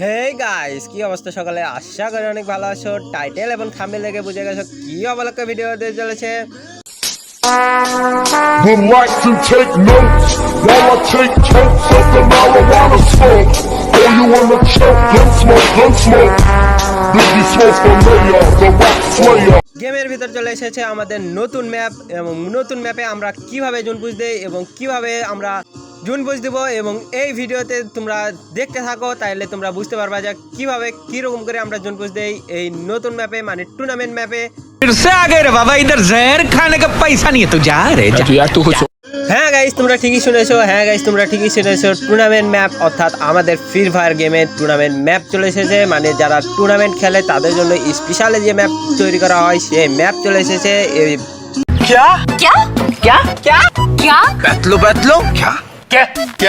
Hey guys কি অবস্থা সকালে? আশা করি অনেক ভালো আছো। টাইটেল এবং থামে বুঝে গেছো কি অবলক্ষে ভিডিও দিয়ে চলেছে। গেমের ভিতর চলে এসেছে আমাদের নতুন ম্যাপ এবং নতুন ম্যাপে আমরা কীভাবে জুন বুঝতে এবং কীভাবে আমরা জুন পুজ দেব এবং এই ভিডিওতে তোমরা দেখতে থাকো তাহলে তোমরা বুঝতে পারবা যে কিভাবে কিরকম করে আমরা জুন পুজ দেই এই নতুন ম্যাপে মানে টুর্নামেন্ট ম্যাপে फिर से आ गए रे बाबा इधर जहर खाने का पैसा नहीं है तू जा रे जा। হ্যাঁ গাইস তোমরা ঠিকই শুনেছো হ্যাঁ গাইস তোমরা ঠিকই শুনেছো টুর্নামেন্ট ম্যাপ অর্থাৎ আমাদের ফ্রি ফায়ার গেমের টুর্নামেন্ট ম্যাপ চলে এসেছে মানে যারা টুর্নামেন্ট খেলে তাদের জন্য স্পেশাল যে ম্যাপ তৈরি করা হয় সেই ম্যাপ চলে এসেছে এই क्या क्या क्या क्या क्या बैतलो बैतलो क्या 给，给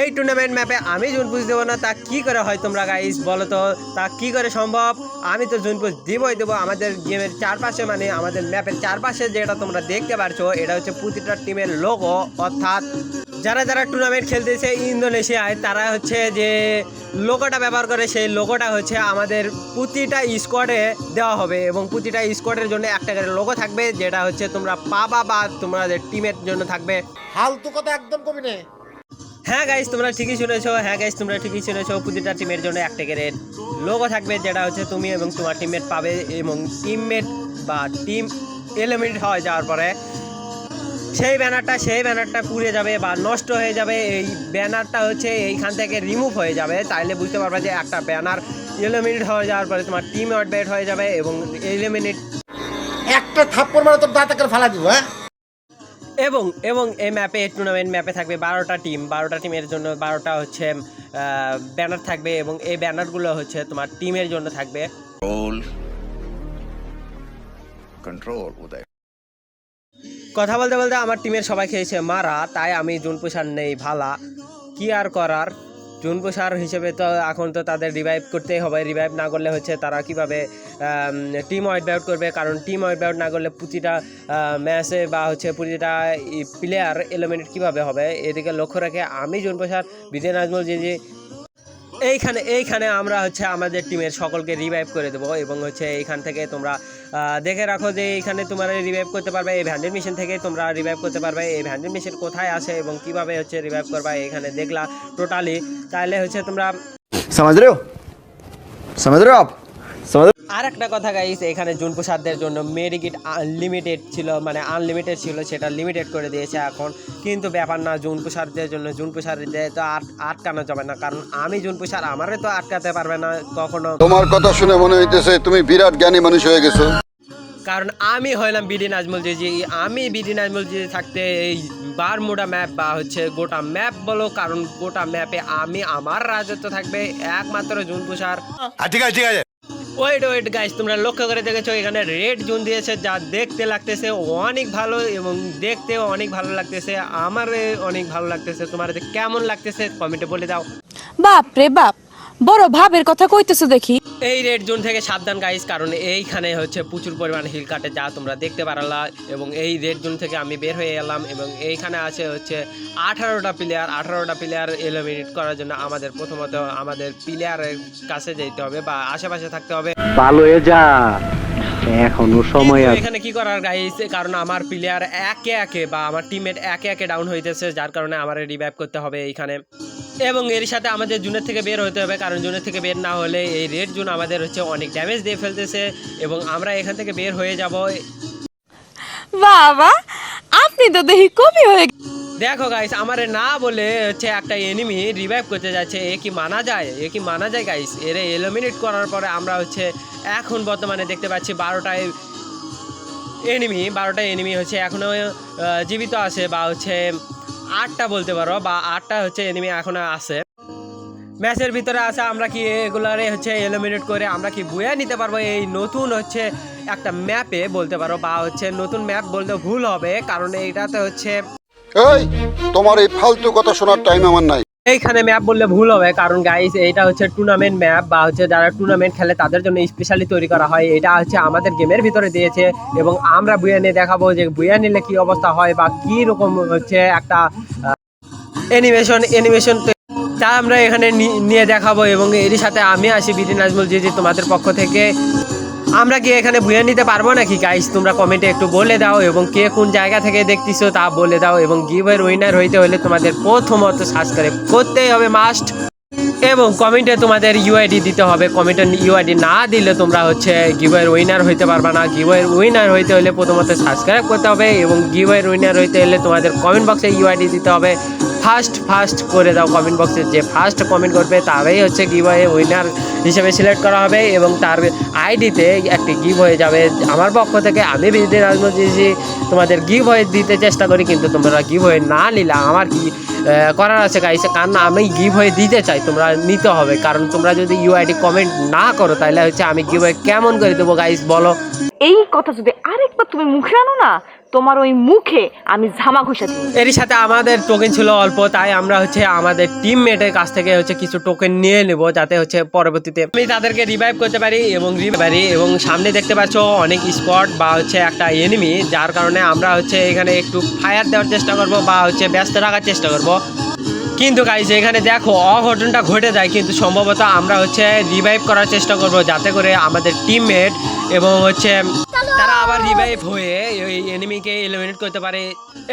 এই টুর্নামেন্ট ম্যাপে আমি জুন পুজ দেবো না, তা কি করে হয় তোমরা গাইস বলো তো? তা কি করে সম্ভব? আমি তো জুন পুজ দিবই দেবো। আমাদের গেমের চারপাশে মানে আমাদের ম্যাপের চারপাশে যেটা তোমরা দেখতে পারছ, এটা হচ্ছে প্রতিটা টিমের লোগো অর্থাৎ যারা যারা টুর্নামেন্ট খেলতেছে ইন্দোনেশিয়ায়, তারা হচ্ছে যে লোগোটা ব্যবহার করে সেই লোগোটা হচ্ছে আমাদের প্রতিটা স্কোয়াডে দেওয়া হবে এবং প্রতিটা স্কোয়াডের জন্য একটা করে লোগো থাকবে, যেটা হচ্ছে তোমরা পাবা বা তোমাদের টিমের জন্য থাকবে। ফালতু কথা একদম কবি নে। হ্যাঁ গাইস তোমরা ঠিকই শুনেছো। হ্যাঁ গাইস তোমরা ঠিকই শুনেছো। প্রতিটা টিমের জন্য একটা করে লোগো থাকবে, যেটা হচ্ছে তুমি এবং তোমার টিমমেট পাবে এবং টিমমেট বা টিম এলিমিনেট হয়ে যাওয়ার পরে সেই ব্যানারটা সেই ব্যানারটা পুড়ে যাবে বা নষ্ট হয়ে যাবে। এই ব্যানারটা হচ্ছে এইখান থেকে রিমুভ হয়ে যাবে। তাইলে বুঝতে পারবে যে একটা ব্যানার এলিমিনেট হয়ে যাওয়ার পরে তোমার টিম আউটবেট হয়ে যাবে এবং এলিমিনেট একটা থাপ্পড় মারে তোর দাঁত করে ফালা দিব হ্যাঁ? এবং এবং এই ম্যাপে টুর্নামেন্ট ম্যাপে থাকবে বারোটা টিম বারোটা টিমের জন্য বারোটা হচ্ছে ব্যানার থাকবে এবং এই ব্যানারগুলো হচ্ছে তোমার টিমের জন্য থাকবে। কথা বলতে বলতে আমার টিমের সবাই খেয়েছে মারা তাই আমি জুন পোষার নেই ভালা। কি আর করার? জুন সার হিসেবে তো এখন তো তাদের রিভাইভ করতেই হবে। রিভাইভ না করলে হচ্ছে তারা কীভাবে টিম ওয়াইড আউট করবে? কারণ টিম ওয়াইড আউট না করলে প্রতিটা ম্যাচে বা হচ্ছে প্রতিটা প্লেয়ার এলিমিনেট কীভাবে হবে? এদিকে লক্ষ্য রেখে আমি জুনপো সার বিজয় নাজমুল, যে যে এইখানে এইখানে আমরা হচ্ছে আমাদের টিমের সকলকে রিভাইভ করে দেবো এবং হচ্ছে এইখান থেকে তোমরা দেখে রাখো যে এইখানে তোমরা রিভাইভ করতে পারবে, এই ভ্যান্ডেল মেশিন থেকে তোমরা রিভাইভ করতে পারবে, এই ভ্যান্ডেল মেশিন কোথায় আসে এবং কীভাবে হচ্ছে রিভাইভ করবা এখানে দেখলা টোটালি তাহলে হচ্ছে তোমরা সমাজ রেও সমাজ রেও আর একটা কথা গাইস এখানে জুন প্রসাদদের জন্য মেডিকিট আনলিমিটেড ছিল মানে আনলিমিটেড ছিল সেটা লিমিটেড করে দিয়েছে এখন। কিন্তু ব্যাপার না জুন প্রসাদদের জন্য জুন প্রসাদদের তো আট আটকানো যাবে না কারণ আমি জুন প্রসাদ আমারে তো আটকাতে পারবে না কখনো। তোমার কথা শুনে মনে হইতেছে তুমি বিরাট জ্ঞানী মানুষ হয়ে গেছো। কারণ আমি হইলাম বিডি নাজমুল জিজি আমি বিডি নাজমুল জিজি থাকতে এই বারমুডা ম্যাপ বা হচ্ছে গোটা ম্যাপ বলো কারণ গোটা ম্যাপে আমি আমার রাজত্ব থাকবে একমাত্র জুন তুষার ঠিক আছে ঠিক আছে। ওয়েট ওয়েট গাইস তোমরা লক্ষ্য করে দেখেছ, এখানে রেড জুন দিয়েছে, যা দেখতে লাগতেছে অনেক ভালো এবং দেখতেও অনেক ভালো লাগতেছে আমার অনেক ভালো লাগতেছে তোমার কেমন লাগতেছে? কমেন্টে বলে দাও। বাপ রে বাপ, বড় ভাবের কথা কইতেছো দেখি। এই রেড জোন থেকে সাবধান গাইস কারণ এইখানে হচ্ছে প্রচুর পরিমাণ হিল কাটে যা তোমরা দেখতে পারলা। এবং এই রেড জোন থেকে আমি বের হয়ে এলাম এবং এইখানে আছে হচ্ছে আঠারোটা প্লেয়ার আঠারোটা প্লেয়ার এলিমিনেট করার জন্য আমাদের প্রথমত আমাদের প্লেয়ারের কাছে যেতে হবে বা আশেপাশে থাকতে হবে। ভালো হয়ে যা। এখনও সময় আছে। এখানে কি করার গাইস কারণ আমার প্লেয়ার একে একে বা আমার টিমমেট একে একে ডাউন হইতেছে যার কারণে আমার রিভাইভ করতে হবে এইখানে। এবং এর সাথে আমাদের জুনের থেকে বের হতে হবে কারণ জুনের থেকে বের না হলে এই রেড জুন আমাদের হচ্ছে অনেক ড্যামেজ দিয়ে ফেলতেছে এবং আমরা এখান থেকে বের হয়ে যাব। বাবা আপনি তো দেখি কবি হয়ে দেখো গাইস আমার না বলে হচ্ছে একটা এনিমি রিভাইভ করতে যাচ্ছে এ কি মানা যায়? এ কি মানা যায় গাইস এর এলিমিনেট করার পরে আমরা হচ্ছে এখন বর্তমানে দেখতে পাচ্ছি বারোটায় এনিমি বারোটা এনিমি হচ্ছে এখনও জীবিত আছে বা হচ্ছে আটটা বলতে পারো, বা আটটা হচ্ছে এনিমি এখন আছে। ম্যাচের ভিতরে আছে, আমরা কি এগুলারে হচ্ছে এলিমিনেট করে আমরা কি বুয়ে নিতে পারব? এই নতুন হচ্ছে একটা ম্যাপে বলতে পারো, বা হচ্ছে নতুন ম্যাপ বলতে ভুল হবে, কারণ এইটাতে হচ্ছে এই, তোমার এই ফালতু কথা শোনার টাইম আমার নাই। এইখানে ম্যাপ বললে ভুল হবে, কারণ গাইস এটা হচ্ছে টুর্নামেন্ট ম্যাপ বা হচ্ছে যারা টুর্নামেন্ট খেলে তাদের জন্য স্পেশালি তৈরি করা হয়। এটা হচ্ছে আমাদের গেমের ভিতরে দিয়েছে এবং আমরা বুয়া নিয়ে দেখাবো যে বুয়া নিলে কি অবস্থা হয় বা কি রকম হচ্ছে একটা অ্যানিমেশন অ্যানিমেশন তা আমরা এখানে নিয়ে দেখাবো এবং এরই সাথে আমি আসি বিদিন নাজমুল জি তোমাদের পক্ষ থেকে। আমরা কি এখানে ভুয়ে নিতে পারব নাকি গাইস তোমরা কমেন্টে একটু বলে দাও এবং কে কোন জায়গা থেকে দেখতেছো তা বলে দাও এবং গিভের উইনার হইতে হলে তোমাদের প্রথমত সাবস্ক্রাইব করতেই হবে মাস্ট এবং কমেন্টে তোমাদের ইউআইডি দিতে হবে। কমেন্টে ইউআইডি না দিলে তোমরা হচ্ছে গিভের উইনার হইতে পারবে না। গিভের উইনার হইতে হলে প্রথমত সাবস্ক্রাইব করতে হবে এবং গিভের উইনার হইতে হলে তোমাদের কমেন্ট বক্সে ইউআইডি দিতে হবে। ফার্স্ট ফার্স্ট করে দাও কমেন্ট বক্সে যে ফার্স্ট কমেন্ট করবে, তারাই হচ্ছে গিভওয়ে উইনার হিসেবে সিলেক্ট করা হবে এবং তার আইডিতে একটি গিভ হয়ে যাবে। আমার পক্ষ থেকে আমি বিদিন রাজমজি তোমাদের গিভ হয়ে দিতে চেষ্টা করি, কিন্তু তোমরা গিভ হয়ে না নিলে আমার কি করার আছে গাইছে কারণ আমি গিভ হয়ে দিতে চাই, তোমরা নিতে হবে। কারণ তোমরা যদি ইউআইডি কমেন্ট না করো, তাহলে হচ্ছে আমি গিভ হয়ে কেমন করে দেবো গাইস বলো। এই কথা যদি আরেকবার তুমি মুখে আনো না তোমার ওই মুখে আমি ঝামা ঘষা এরই সাথে আমাদের টোকেন ছিল অল্প, তাই আমরা হচ্ছে আমাদের টিমমেটের কাছ থেকে হচ্ছে কিছু টোকেন নিয়ে নেব যাতে হচ্ছে পরবর্তীতে আমি তাদেরকে রিভাইভ করতে পারি এবং পারি এবং সামনে দেখতে পাচ্ছ অনেক স্পট বা হচ্ছে একটা এনিমি যার কারণে আমরা হচ্ছে এখানে একটু ফায়ার দেওয়ার চেষ্টা করব বা হচ্ছে ব্যস্ত রাখার চেষ্টা করব। কিন্তু গাইজ এখানে দেখো অঘটনটা ঘটে যায়, কিন্তু সম্ভবত আমরা হচ্ছে রিভাইভ করার চেষ্টা করব যাতে করে আমাদের টিমমেট এবং হচ্ছে তারা আবার রিভাইভ হয়ে ওই এনিমিকে এলিমিনেট করতে পারে,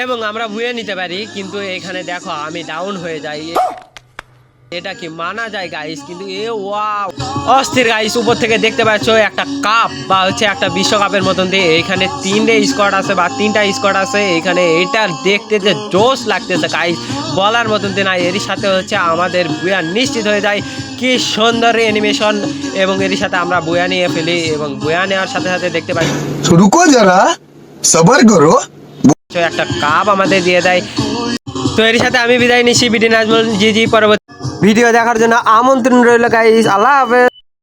এবং আমরা বুয়ে নিতে পারি, কিন্তু এখানে দেখো, আমি ডাউন হয়ে যাই। এটা কি মানা যায় গাইস কিন্তু এ ওয়াও অস্থির গাইস উপর থেকে দেখতে পাচ্ছ একটা কাপ বা হচ্ছে একটা বিশ্বকাপের মতন দিয়ে এখানে তিনটে স্কোয়াড আছে বা তিনটা স্কোয়াড আছে। এখানে এটা দেখতে যে জোশ লাগতেছে গাইস বলার মতন দিয়ে না এর সাথে হচ্ছে আমাদের বুয়া নিশ্চিত হয়ে যায়। কি সুন্দর অ্যানিমেশন এবং এর সাথে আমরা বুয়া নিয়ে ফেলি এবং বুয়া নেওয়ার সাথে সাথে দেখতে পাচ্ছি রুকো যারা সবার করো। একটা কাপ আমাদের দিয়ে দেয়। তো এর সাথে আমি বিদায় নিচ্ছি। বিডি নাজমুল জি জি পরবর্তী ভিডিও দেখার জন্য আমন্ত্রণ রইল গাইস আল্লাহ হাফেজ।